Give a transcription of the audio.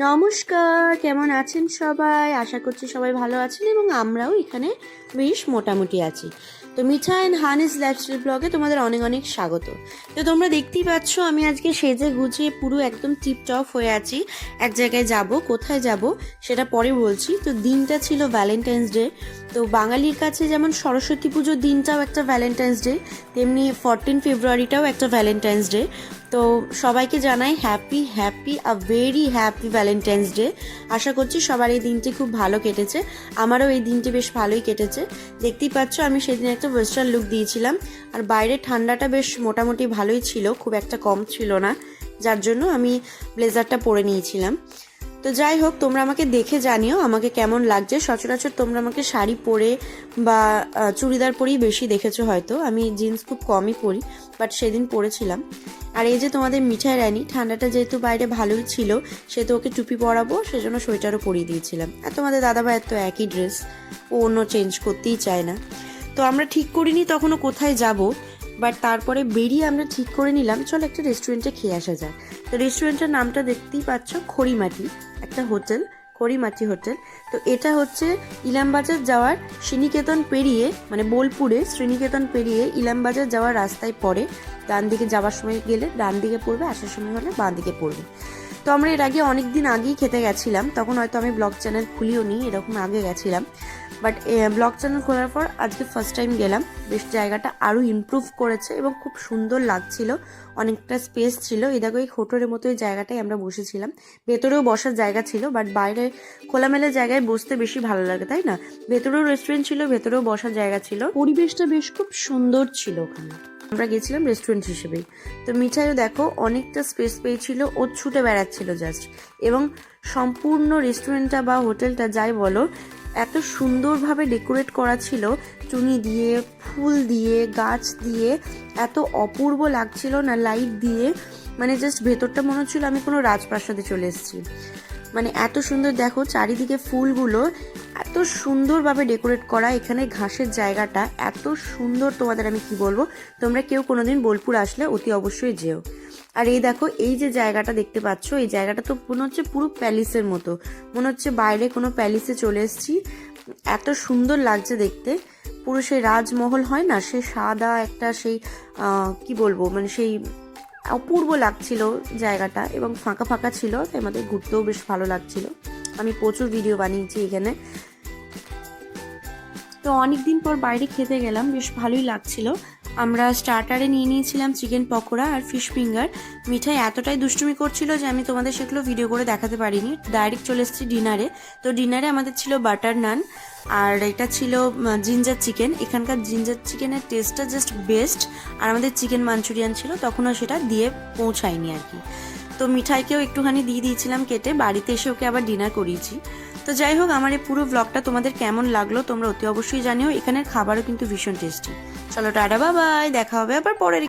নমস্কার কেমন আছেন সবাই? আশা করছি সবাই ভালো আছেন এবং আমরাও এখানে বেশ মোটামুটি আছি। তো মিঠা অ্যান্ড হানিস লাইফস্টাইল ব্লগে তোমাদের অনেক অনেক স্বাগত। তো তোমরা দেখতেই পাচ্ছ, আমি আজকে সেজে গুছিয়ে পুরো একদম টিপটপ হয়ে আছি। এক জায়গায় যাব, কোথায় যাব, সেটা পরে বলছি। তো দিনটা ছিল ভ্যালেন্টাইন্স ডে তো বাঙালির কাছে যেমন সরস্বতী পুজোর দিনটাও একটা ভ্যালেন্টাইন্স ডে তেমনি ফোরটিন ফেব্রুয়ারিটাও একটা ভ্যালেন্টাইন্স ডে তো সবাইকে জানাই happy happy a very happy Valentine's Day আশা করছি সবার এই দিনটি খুব ভালো কেটেছে। আমারও এই দিনটি বেশ ভালোই কেটেছে। দেখতেই পাচ্ছ, আমি সেদিন একটা ওয়েস্টার্ন লুক দিয়েছিলাম। আর বাইরে ঠান্ডাটা বেশ মোটামুটি ভালোই ছিল, খুব একটা কম ছিল না। যার জন্য আমি ব্লেজারটা পরে নিয়েছিলাম। তো যাই হোক, তোমরা আমাকে দেখে জানিও আমাকে কেমন লাগছে। সচরাচর তোমরা আমাকে শাড়ি পরে বা চুড়িদার পরেই বেশি দেখেছ হয়তো। আমি জিন্স খুব কমই পরি বাট সেদিন পরেছিলাম। আর এই যে তোমাদের মিঠাই রানী, ঠান্ডাটা যেহেতু বাইরে ভালোই ছিল সেহেতু ওকে টুপি পরাবো, সেজন্য সোয়েটারও পরিয়ে দিয়েছিলাম। আর তোমাদের দাদা দাদাভাইয়ের তো একই ড্রেস ও অন্য চেঞ্জ করতেই চায় না। তো আমরা ঠিক করিনি তখনও কোথায় যাব। বাট তারপরে বেরিয়ে আমরা ঠিক করে নিলাম। চল একটা রেস্টুরেন্টে খেয়ে আসা যাক। তো রেস্টুরেন্টের নামটা দেখতেই পাচ্ছ, খড়িমাটি, একটা হোটেল, খড়িমাটি হোটেল। তো এটা হচ্ছে ইলামবাজার যাওয়ার শ্রীনিকেতন পেরিয়ে মানে বোলপুরে শ্রীনিকেতন পেরিয়ে ইলামবাজার যাওয়ার রাস্তায় পড়ে। ডান দিকে যাওয়ার সময় গেলে ডান দিকে পড়বে, আসার সময় হলে বাঁ দিকে পড়বে। তো আমরা এর আগে অনেক দিন আগেই খেতে গেছিলাম, তখন হয়তো আমি ব্লগ চ্যানেল খুলিও নি এরকম আগে গেছিলাম। বাট ব্লগ চ্যানেল খোলার পর আজকে ফার্স্ট টাইম গেলাম। বেশ জায়গাটা আরও ইমপ্রুভ করেছে এবং খুব সুন্দর লাগছিল। অনেকটা স্পেস ছিল। এই দেখো, এই হোটেলের মতো এই জায়গাটাই আমরা বসেছিলাম। ভেতরেও বসার জায়গা ছিল বাট বাইরে খোলামেলা জায়গায় বসতে বেশি ভালো লাগে, তাই না? ভেতরেও রেস্টুরেন্ট ছিল, ভেতরেও বসার জায়গা ছিল। পরিবেশটা বেশ খুব সুন্দর ছিল ওখানে। আমরা গেছিলাম রেস্টুরেন্ট হিসেবেই তো মিঠাইও দেখো, অনেকটা স্পেস পেয়েছিল ও ছুটে বেড়াচ্ছিল জাস্ট এবং সম্পূর্ণ রেস্টুরেন্টটা বা হোটেলটা যাই বলো এত সুন্দরভাবে ডেকোরেট করা ছিল, চুনি দিয়ে, ফুল দিয়ে, গাছ দিয়ে, এত অপূর্ব লাগছিল না লাইট দিয়ে। মানে জাস্ট ভেতরটা মনে হচ্ছিল আমি কোনো রাজপ্রাসাদে চলে এসেছি। মানে এত সুন্দর দেখো, চারিদিকে ফুলগুলো এত সুন্দরভাবে ডেকোরেট করা এখানে ঘাসের জায়গাটা, এত সুন্দর তোমাদের আমি কি বলব? তোমরা কেউ কোনোদিন বোলপুর আসলে অতি অবশ্যই যেও। আর এই দেখো, এই যে জায়গাটা দেখতে পাচ্ছ, এই জায়গাটা তো মনে হচ্ছে পুরো প্যালিসের মতো। মনে হচ্ছে বাইরে কোনো প্যালিসে চলে এসেছি। এত সুন্দর লাগছে দেখতে। পুরো সেই রাজমহল হয় না, সেই সাদা একটা সেই কি বলব মানে সেই অপূর্ব লাগছিল জায়গাটা এবং ফাঁকা ফাঁকা ছিল, তাই আমাদের ঘুরতেও বেশ ভালো লাগছিল। আমি প্রচুর ভিডিও বানিয়েছি এখানে। তো অনেক দিন পর বাইরে খেতে গেলাম, বেশ ভালোই লাগছিল। আমরা স্টার্টারে নিয়ে নিয়েছিলাম চিকেন পকোড়া আর ফিশ ফিঙ্গার মিঠাই এতটাই দুষ্টুমি করছিল যে আমি তোমাদের সেগুলো ভিডিও করে দেখাতে পারিনি। ডাইরেক্ট চলে এসেছি ডিনারে তো ডিনারে আমাদের ছিল বাটার নান আর এটা ছিল জিঞ্জার চিকেন এখানকার জিঞ্জার চিকেনের টেস্টটা জাস্ট বেস্ট আর আমাদের চিকেন মাঞ্চুরিয়ান ছিল, তখনও সেটা দিয়ে পৌঁছায়নি আর কি। তো মিঠাইকেও একটুখানি দিয়ে দিয়েছিলাম কেটে, বাড়িতে এসে ওকে আবার ডিনার করিয়েছি। তো যাই হোক, আমার এই পুরো ব্লগটা তোমাদের কেমন লাগল তোমরা অতি অবশ্যই জানিও। এখানের খাবারও কিন্তু ভীষণ টেস্টি চলো, টাটা বাবাই দেখা হবে আবার পরের